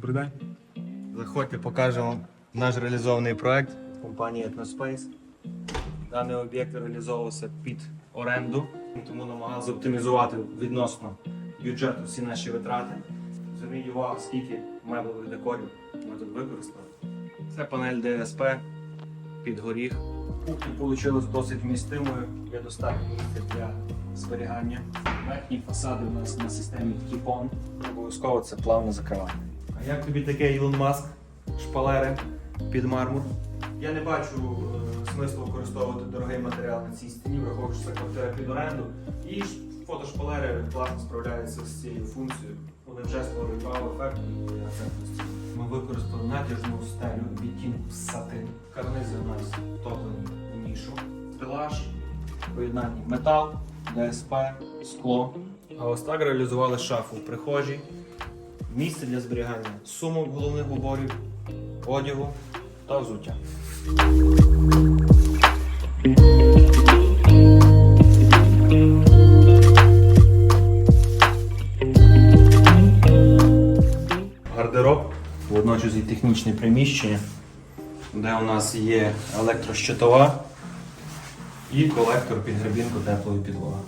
Добрий день. Заходьте, покажемо вам наш реалізований проект компанії Etnospace. Даний об'єкт реалізовувався під оренду, тому намагалися оптимізувати відносно бюджету всі наші витрати. Зверніть увагу, скільки меблевих декорів ми тут використали. Це панель ДСП під горіх. Кухня вийшла досить вмістимою, є достатньо місця для зберігання. Верхні фасади у нас на системі Кіпон. Обов'язково це плавне закривання. А як тобі таке Ілон Маск? Шпалери під мармур? Я не бачу е, смислу використовувати дорогий матеріал на цій стіні, враховуючи що це квартира під оренду. І фотошпалери класно справляються з цією функцією. Вони вже створюють вау-ефект і акцентності. Ми використали натяжну стелю відтінку сатин. Карнизи у нас втоплені у нішу. Стелаж, поєднання метал, ДСП, скло. А ось так реалізували шафу в прихожій. Місце для зберігання сумок головних уборів, одягу та взуття. Гардероб, водночас і технічне приміщення, де у нас є електрощитова і колектор під гребінку теплої підлоги.